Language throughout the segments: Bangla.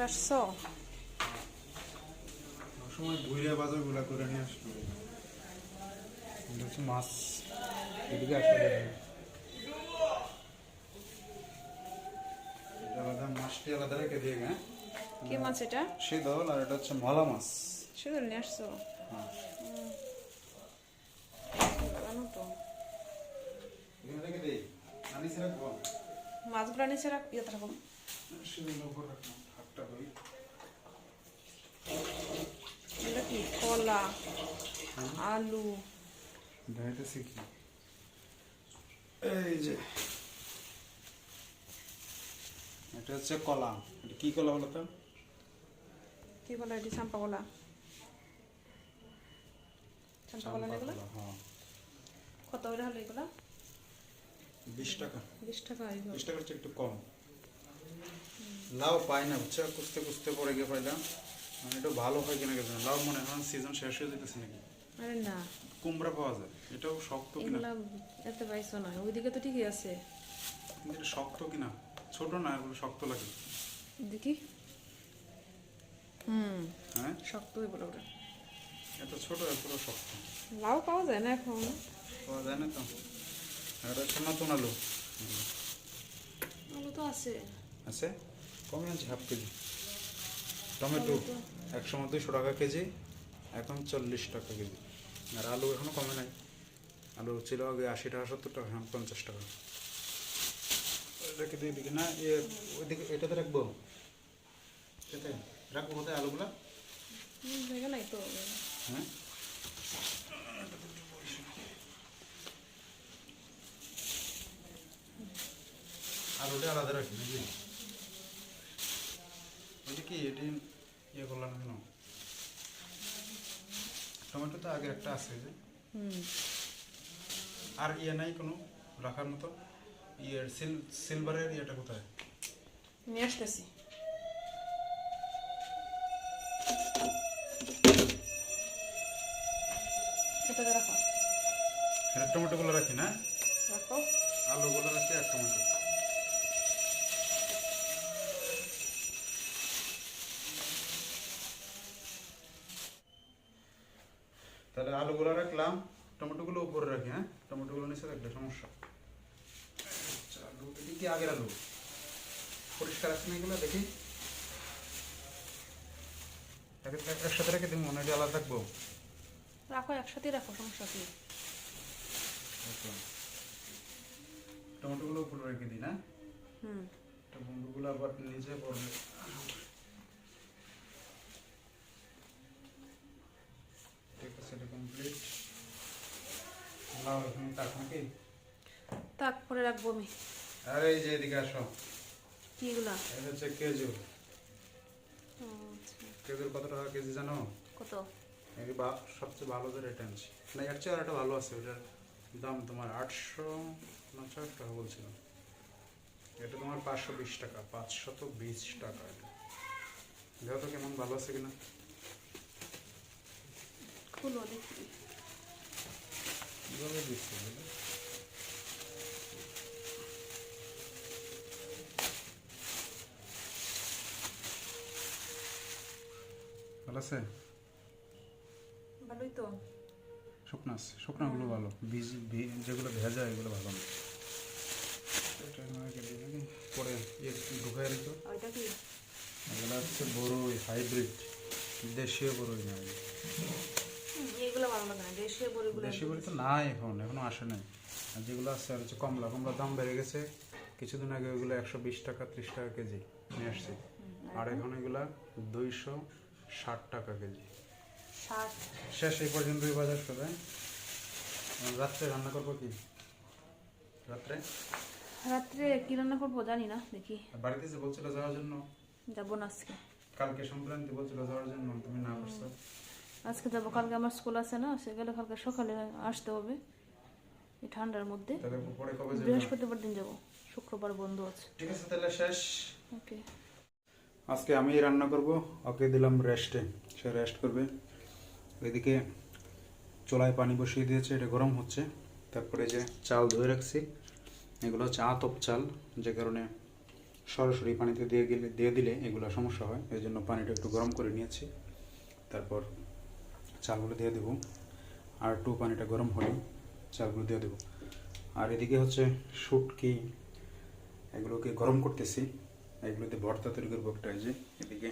চলে আসছো সময় ঘুরে বাজারগুলা করে নিয়ে আসলো হচ্ছে মাছ। এদিকে আসলে আলাদা মাছটি আলাদা রেখে দিয়ে হ্যাঁ? কি মাছ এটা? সে আর এটা হচ্ছে মলা মাছ। শুধু নিয়ে আসছো? হ্যাঁ। মাছগুলো নিচে রাখ শুধু উপর রাখলাম এটা কি কলা আলু এই যে। এটা হচ্ছে কলা। এটা কি কলা বলো তো? কি কলা এটি? চাম্পা কলা। চাম্পা কলা এগুলো? হ্যাঁ। কত করে হলো এগুলো? বিশ টাকা। বিশ টাকা এগুলো বিশ টাকার চেয়ে একটু কম। লাউ পাই না বুঝছ কুস্তে কুস্তে পরে গিয়ে পাইলাম। মানে একটু ভালো হয় কিনা গেছে লাউ মনে হয় সিজন শেষ হয়ে যেতেছে নাকি? আরে না। কুমড়া পাওয়া যায় এটাও শক্ত কিনা? এত পাইছো না ওইদিকে তো ঠিকই আছে। কিন্তু এটা শক্ত কিনা? ছোট না এগুলো শক্ত লাগে। দেখি। হুম হ্যাঁ? শক্ত হয়ে বলে ওটা। এত ছোট এত শক্ত। লাউ পাওয়া যায় না এখন। পাওয়া যায় না তো। আর এটা হচ্ছে নতুন আলু আলু তো আছে। আছে? কমে আছে হাফ কেজি। টমেটো একশো দুইশো টাকা কেজি এখন চল্লিশ টাকা কেজি। আর আলু এখনও কমে নাই। আলু ছিল আগে আশি টাকা সত্তর টাকা এখন পঞ্চাশ টাকা। রেখে দিই দিকে না ইয়ে ওইদিকে এটাতে রাখব? এটাতে রাখব কোথায় আলুগুলা? নাই তো। হ্যাঁ? আলুটা আলাদা রাখি ওইটা কি এটি ইয়ে করলাম কেন? টমেটো তো আগে একটা আছে যে। আর ইয়ে নাই কোনো রাখার মতো? সিল সিলভারের ইয়েটা কোথায়? নিয়ে আসতেছি। এটা টমেটোগুলো রাখি না? রাখো। আলুগুলো রাখি আর টমেটো তাহলে আলুগুলো রাখলাম টমেটোগুলো উপরে রাখি হ্যাঁ? টমেটোগুলো নিচে রাখলে সমস্যা। আলু এটি কি আগের আলু। পরিষ্কার আছে না এগুলো দেখি? এক- এক- একসাথে রেখে দিন মনে আলাদা রাখব রাখো একসাথে রাখো সমস্যা কি। টমেটোগুলো উপরে রেখে দিই না? হুম। বন্ধুগুলো আবার নিচে পড়বে ঠিক আছে এটা কমপ্লিট লাও এখানে তাক নাকি? তাক পরে রাখব আমি। আরে এই যে এদিকে আসো। কি এগুলা? এটা হচ্ছে কেজু। ও, আচ্ছা। কেজুর কত টাকা কেজি জানো? কত? বা- সবচেয়ে ভালো যে রেট আনছি না এর চেয়ে আর একটা ভালো আছে ওটার দাম তোমার আটশো উনষাট টাকা বলছিল এটা তোমার পাঁচশো বিশ টাকা পাঁচশত বিশ টাকা এটা। দেখো তো কেমন ভালো আছে কিনা? খুলো দেখি। কীভাবে দিচ্ছে ভালো আছে? ভালোই তো। শুকনো আছে শুকনোগুলো ভালো। বীজ যেগুলো ভেজা এগুলো ভালো না। নয় পরে ইয়ে ঢুকাই কি? এগুলো হচ্ছে বড়ই হাইব্রিড। দেশীয় বড়ই না। এগুলো। ভালো লাগে না দেশীয় বড়িগুলো দেশীয় বড়ি তো নাই এখন এখনও আসে নাই। আর যেগুলো আছে আর হচ্ছে কমলা কমলার দাম বেড়ে গেছে। কিছুদিন আগে ওইগুলো একশো বিশ টাকা ত্রিশ টাকা কেজি নিয়ে আসছে। আর এখন? এগুলা দুইশো ষাট টাকা কেজি। শেষ এই পর্যন্তই বাজার করে রাত্রে রান্না করব কি? রাত্রে? রাত্রে কি রান্না করব জানি না দেখি। বাড়িতে যে বলছিল যাওয়ার জন্য? যাব না আজকে। কালকে সংক্রান্তি বলছিল যাওয়ার জন্য তুমি না করছ? আজকে যাব কালকে আমার স্কুল আছে না সে গেলে কালকে সকালে আসতে হবে। এই ঠান্ডার মধ্যে। তাহলে পরে কবে বৃহস্পতিবার দিন যাব শুক্রবার বন্ধ আছে। ঠিক আছে তাহলে শেষ। ওকে। আজকে আমি রান্না করব ওকে দিলাম রেস্টে সে রেস্ট করবে। ওইদিকে চোলায় পানি বসিয়ে দিয়েছে এটা গরম হচ্ছে। তারপরে যে চাল ধুয়ে রাখছি এগুলো হচ্ছে আতপ চাল যে কারণে সরাসরি পানিতে দিয়ে গেলে দিয়ে দিলে এগুলো সমস্যা হয় এই জন্য পানিটা একটু গরম করে নিয়েছি। তারপর চালগুলো দিয়ে দেবো। আর একটু পানিটা গরম হলে চালগুলো দিয়ে দেবো। আর এদিকে হচ্ছে শুটকি, এগুলোকে গরম করতেছি। এগুলোতে ভর্তা তৈরি করব একটা যে, এদিকে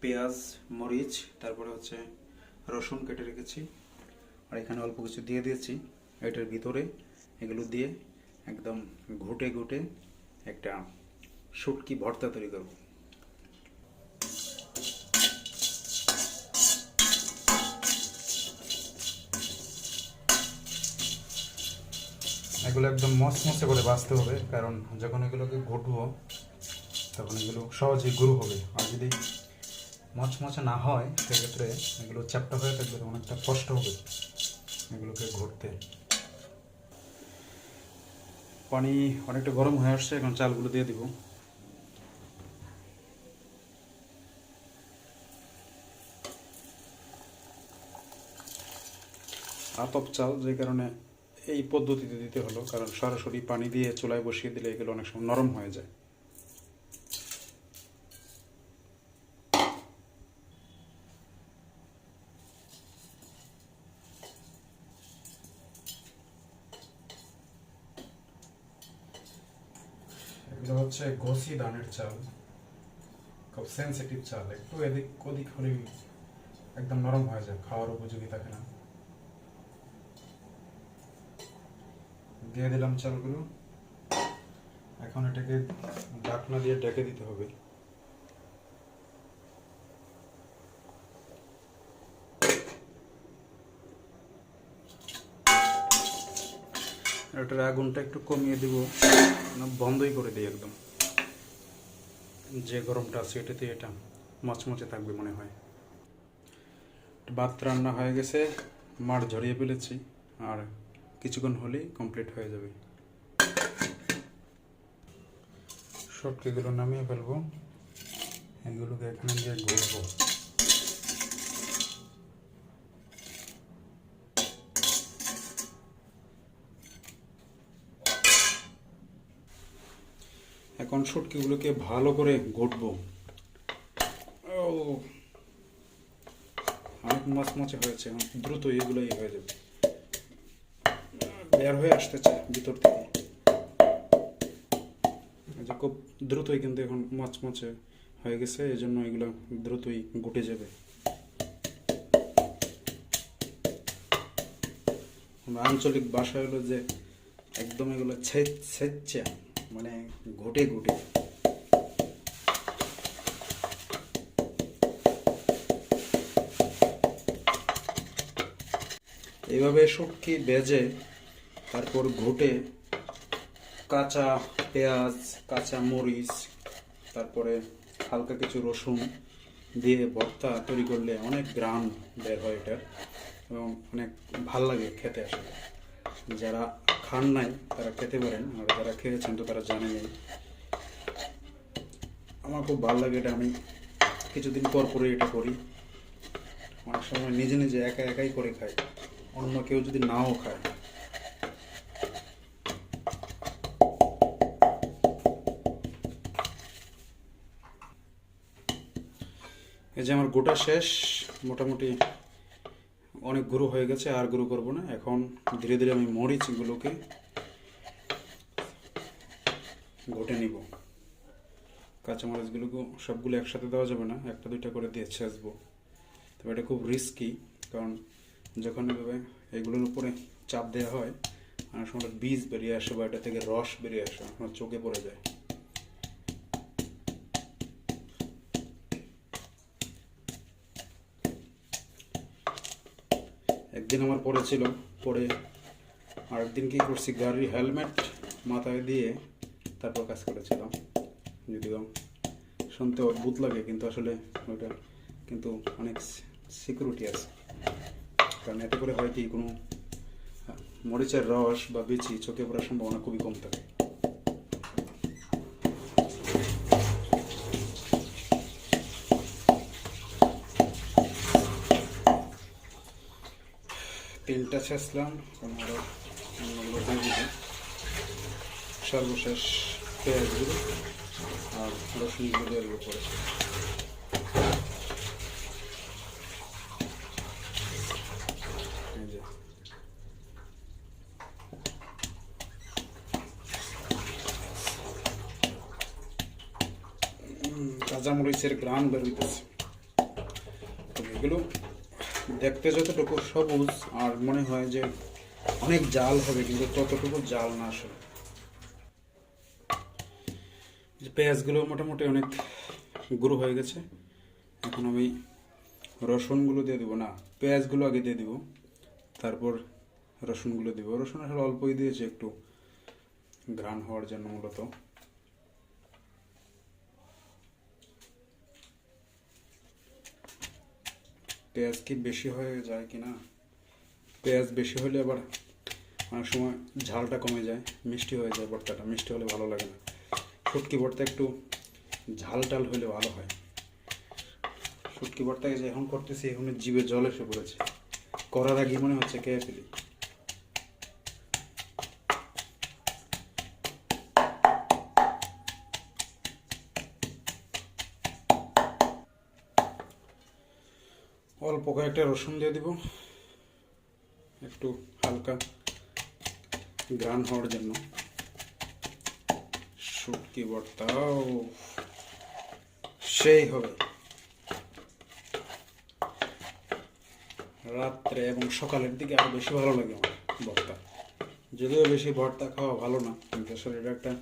পেঁয়াজ, মরিচ, তারপরে হচ্ছে রসুন কেটে রেখেছি। আর এখানে অল্প কিছু দিয়ে দিয়েছি। এটার ভিতরে এগুলো দিয়ে একদম ঘুটে ঘুটে একটা শুটকি ভর্তা তৈরি করব। এগুলো একদম মচমচে করে বাঁচতে হবে, কারণ যখন এগুলোকে ঘুটবো, তখন এগুলো সহজেই গুঁড়ো হবে। আর যদি মচমচে না হয়, সেক্ষেত্রে এগুলো চ্যাপটা হয়ে থাকবে অনেকটা কষ্ট হবে এগুলোকে ঘুরতে পানি অনেকটা গরম হয়ে আসছে, এখন চালগুলো দিয়ে দিব। আতপ চাল যে কারণে এই পদ্ধতিতে দিতে হলো, কারণ সরাসরি পানি দিয়ে চুলায় বসিয়ে দিলে এগুলো অনেক সময় নরম হয়ে যায়। এগুলো হচ্ছে ঘষি ধানের চাল, খুব সেন্সিটিভ চাল, একটু এদিক ওদিক হলেই একদম নরম হয়ে যায়, খাওয়ার উপযোগী থাকে না। দিয়ে দিলাম চালগুলো। এখন এটাকে ঢাকনা দিয়ে ডেকে দিতে হবে। এটার আগুনটা একটু কমিয়ে দিব বন্ধই করে দিই একদম। যে গরমটা আছে এটাতে এটা মচমচে থাকবে মনে হয়। ভাত রান্না হয়ে গেছে মার ঝরিয়ে ফেলেছি, আর কিছুক্ষণ হলেই কমপ্লিট হয়ে যাবে। সবকিগুলো নামিয়ে ফেলব। এগুলোকে এখানে দিয়ে ঘুরবো এখন শুটকিগুলোকে ভালো করে ঘুটবো অনেক মচমচে হয়েছে এখন দ্রুত এগুলোই হয়ে যাবে। বের হয়ে আসতেছে ভিতর থেকে যে খুব দ্রুতই কিন্তু এখন মচমচে হয়ে গেছে এই জন্য এগুলো দ্রুতই গুটে যাবে আঞ্চলিক ভাষা হলো যে একদম এগুলো ছেচ্ছা মানে ঘটে ঘুটে এইভাবে শুটকি বেজে তারপর ঘুটে, কাঁচা পেঁয়াজ, কাঁচা মরিচ, তারপরে হালকা কিছু রসুন দিয়ে ভর্তা তৈরি করলে অনেক গ্রাম বের হয় এটা এবং অনেক ভালো লাগে খেতে আসলে। যারা খান নাই, তারা খেতে পারেন, আর যারা খেয়েছেন তো তারা জানেনই। আমার খুব ভালো লাগে এটা, আমি কিছুদিন পর পরে এটা করি। অনেক সময় নিজে নিজে একা একাই করে খাই, অন্য কেউ যদি নাও খায়। এই যে আমার গোটা শেষ, মোটামুটি অনেক গুঁড়ো হয়ে গেছে, আর গুঁড়ো করব না। এখন ধীরে ধীরে আমি মরিচগুলোকে ঘটে নিব। কাঁচামরিচগুলোকে সবগুলো একসাথে দেওয়া যাবে না, একটা দুইটা করে দিয়ে ছেঁচবো। তবে এটা খুব রিস্কি কারণ যখন এভাবে এগুলোর উপরে চাপ দেওয়া হয়, অনেক সময় বীজ বেরিয়ে আসে বা এটা থেকে রস বেরিয়ে আসে আমার চোখে পড়ে যায়। একদিন আমার পড়েছিল পরে আরেকদিন কি করছি গাড়ি হেলমেট মাথায় দিয়ে তারপর কাজ করেছিলাম। যদিও শুনতে অদ্ভুত লাগে, কিন্তু আসলে ওইটা কিন্তু অনেক সিকিউরিটি আছে। কারণ এতে করে হয় কি, কোনো মরিচের রস বা বিচি চোখে পড়ার সম্ভাবনা খুবই কম থাকে। তেলটা ছেঁচলাম এখন আরও অন্যগুলো সর্বশেষ পেঁয়াজগুলো আর রসুনগুলো দিয়ে দেবো পরে। কাঁচামরিচের গ্রান বেরোইতেছে তো এগুলো দেখতে যতটুকু সবুজ আর মনে হয় যে অনেক জাল হবে, কিন্তু ততটুকু জাল না আসলে। যে পেঁয়াজগুলো মোটামুটি অনেক গুঁড়ো হয়ে গেছে। এখন আমি রসুনগুলো দিয়ে দেবো। না, পেঁয়াজগুলো আগে দিয়ে দিব, তারপর রসুনগুলো দেবো। রসুন আসলে অল্পই দিয়েছি, একটু ঘ্রাণ হওয়ার জন্য মূলত। পেঁয়াজ কি বেশি হয়ে যায় কি না? পেঁয়াজ বেশি হলে আবার অনেক সময় ঝালটা কমে যায়, মিষ্টি হয়ে যায় ভর্তাটা, মিষ্টি হলে ভালো লাগে না। শুটকি ভর্তা একটু ঝাল টাল হলে ভালো হয়। শুটকি ভর্তাকে যে এখন করতেছি, এখন জিভে জল এসে পড়েছে। করার আগে মনে হচ্ছে খেয়ে ফেলি। অল্প কয়েকটা রসুন দিয়ে দিব। একটু হালকা গ্রান হওয়ার জন্য। শুটকি ভর্তাও। সেই হবে। রাত্রে এবং সকালের দিকে আরও বেশি ভালো লাগে আমার ভর্তা। যদিও বেশি ভর্তা খাওয়া ভালো না, কিন্তু আসলে এটা একটা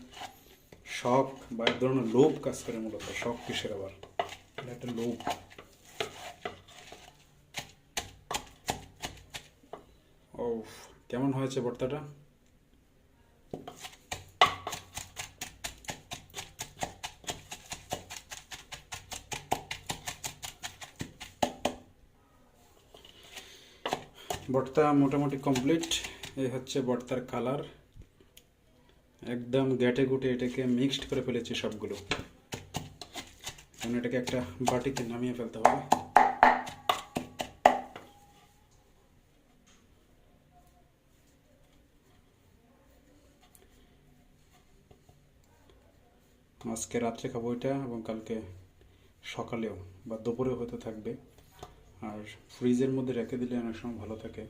শখ বা এক ধরনের লোভ কাজ করে মূলত। শখ কিসের আবার? এটা একটা লোভ ও কেমন হয়েছে ভর্তাটা? ভর্তা মোটামুটি কমপ্লিট এই হচ্ছে ভর্তার কালার একদম গ্যাটে গুটে এটাকে মিক্সড করে ফেলেছি সবগুলো। এখন এটাকে একটা বাটিতে নামিয়ে ফেলতে হবে। আজকে রাত্রে খাব এটা এবং কালকে সকালেও বা দুপুরেও হয়তো থাকবে। আর ফ্রিজের মধ্যে রেখে দিলে অনেক সময় ভালো থাকে।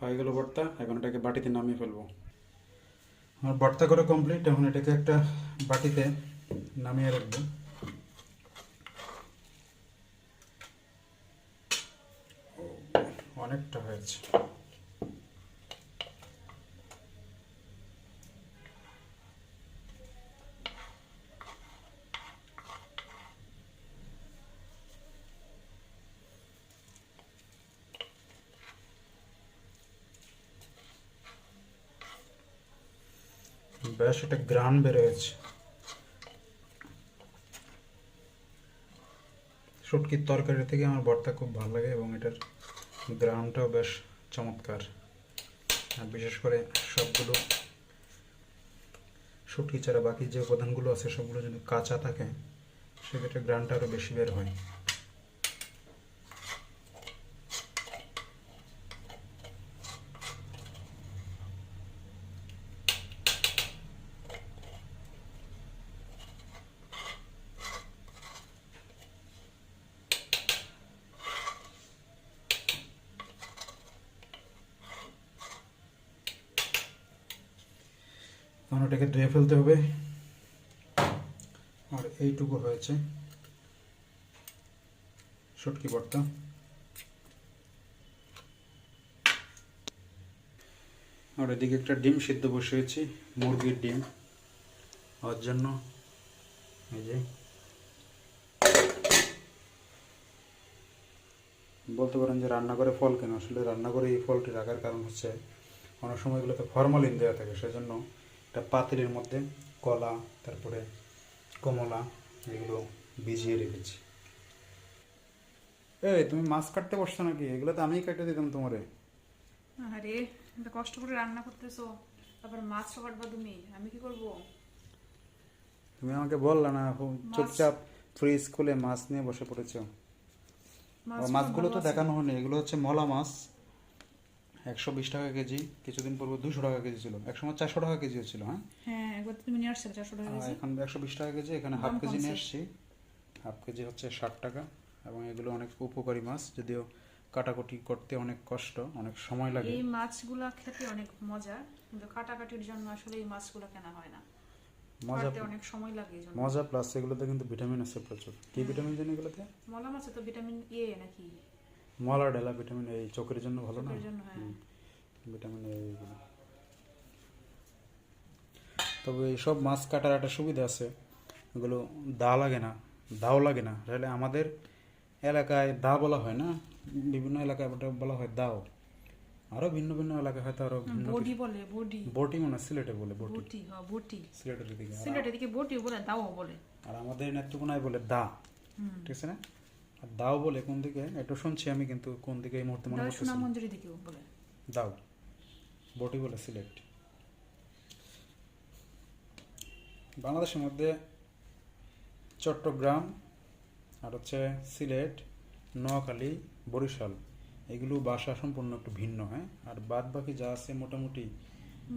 হয়ে গেল ভর্তা, এখন এটাকে বাটিতে নামিয়ে ফেলব। আমার ভর্তা করে কমপ্লিট এখন এটাকে একটা বাটিতে নামিয়ে রাখব। অনেকটা হয়েছে। বেশ একটা গ্রান বেরোয়েছে। শুটকির তরকারি থেকে আমার ভর্তা খুব ভালো লাগে এবং এটার গ্রানটাও বেশ চমৎকার। আর বিশেষ করে সবগুলো শুটকি ছাড়া বাকি যে উপাদানগুলো আছে সবগুলো যদি কাঁচা থাকে, সেক্ষেত্রে গ্রাউন্ডটা আরও বেশি বের হয়। এখন ওটাকে ধুয়ে ফেলতে হবে। আর এইটুকু হয়েছে। শুটকি ভর্তা। আর এদিকে একটা ডিম সিদ্ধ বসিয়েছি, মুরগির ডিম ওর জন্য। এই যে। বলতে পারেন যে রান্না করে ফল কেন? আসলে রান্না করে এই ফলটি রাখার কারণ হচ্ছে অনেক সময় এগুলোতে ফরমালিন দেওয়া থাকে, সেজন্য একটা পাতিলের মধ্যে কলা তারপরে কমলা এগুলো ভিজিয়ে রেখেছি। এই তুমি মাছ কাটতে বসছো নাকি? এগুলো তো আমিই কেটে দিতাম তোমারে। আরে এত কষ্ট করে রান্না করতেছো। তারপর মাছ কাটবা তুমি আমি কি করব? তুমি আমাকে বললা না চুপচাপ ফ্রিজ খুলে মাছ নিয়ে বসে পড়েছো। মাছগুলো তো দেখানো হয়নি এগুলো হচ্ছে মলা মাছ। একশো বিশ টাকা কেজি কিছুদিন পূর্বে দুশো টাকা কেজি ছিল। একসময় চারশো টাকা কেজিও ছিল হ্যাঁ? হ্যাঁ একবার তুমি নিয়ে আসছিলে চারশো টাকা কেজি। এখন একশো বিশ টাকা কেজি এখানে হাফ কেজি নিয়ে। এসছি হাফ কেজি হচ্ছে ষাট টাকা এবং এগুলো অনেক উপকারী মাছ যদিও কাটাকুটি করতে অনেক কষ্ট অনেক সময় লাগে। এই মাছগুলা খেতে অনেক মজা কিন্তু কাটাকাটির জন্য আসলে এই মাছগুলো কেনা হয় না। মজা অনেক সময় লাগে মজা প্লাস এগুলোতে কিন্তু ভিটামিন আছে প্রচুর। কি ভিটামিন জানি এগুলোতে? মলা মাছে তো ভিটামিন এ নাকি? মলা ডেলা ভিটামিন এই চোখের জন্য ভালো না? হ্যাঁ। ভিটামিন এ তবে এইসব মাছ কাটার একটা সুবিধা আছে। এগুলো দা লাগে না দাও লাগে না। তাহলে আমাদের এলাকায় দা বলা হয় না? বিভিন্ন এলাকায় ওটা বলা হয় দাও। আরও ভিন্ন ভিন্ন এলাকায় হয়তো আরও বডি বলে বডি। বটি মনে সিলেটে বলে বটি বটি হ্যাঁ বটি সিলেটের দিকে। সিলেটের দিকে বটি বলে দাও বলে। আর আমাদের নেত্রকোনায় বলে দা। ঠিক আছে না? আর দাও বলে কোন দিকে? একটু শুনছি আমি কিন্তু কোন দিকে এই মুহূর্তে মনে করতেছি না। সুনামঞ্জুরি দিকেও বলে। দাও। বটি বলে সিলেক্ট বাংলাদেশের মধ্যে চট্টগ্রাম আর হচ্ছে সিলেট নোয়াখালী বরিশাল এগুলো ভাষা সম্পূর্ণ একটু ভিন্ন হ্যাঁ? আর বাদ বাকি যা আছে মোটামুটি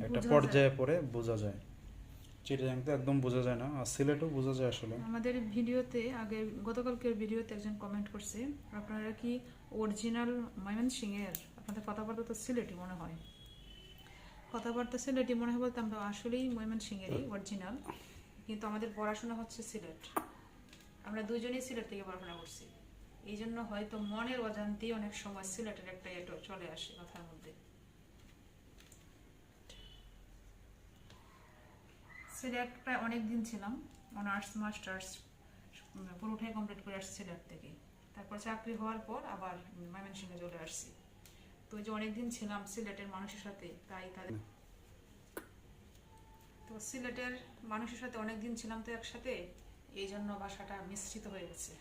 একটা পর্যায়ে পরে বোঝা যায়। চিটাগাং তো একদম বোঝা যায় না, আর বোঝা যায় আসলে। আমাদের ভিডিওতে আগে গতকালকের ভিডিওতে একজন কমেন্ট করছে, আপনারা কি অরিজিনাল আপনাদের কথাবার্তা তো সিলেটি মনে হয়। কথাবার্তা সিলেটি মনে হয় বলতে আমরা আসলেই ময়মনসিং এরই অরিজিনাল কিন্তু আমাদের পড়াশোনা হচ্ছে সিলেট। আমরা দুজনেই সিলেট থেকে পড়াশোনা করছি। এই জন্য হয়তো মনের অজান্তেই অনেক সময় সিলেটের একটা এটা চলে আসে কথার মধ্যে। সিলেট প্রায় অনেক দিন ছিলাম। অনার্স, মাস্টার্স পুরোটাই কমপ্লিট করে আসছি সিলেট থেকে। তারপর চাকরি হওয়ার পর আবার ময়মনসিংহে চলে আসছি। তো যে অনেকদিন ছিলাম সিলেটের মানুষের সাথে, তাই তাদের তো সিলেটের মানুষের সাথে অনেকদিন ছিলাম তো একসাথে, এই জন্য বাসাটা মিশ্রিত হয়ে গেছে।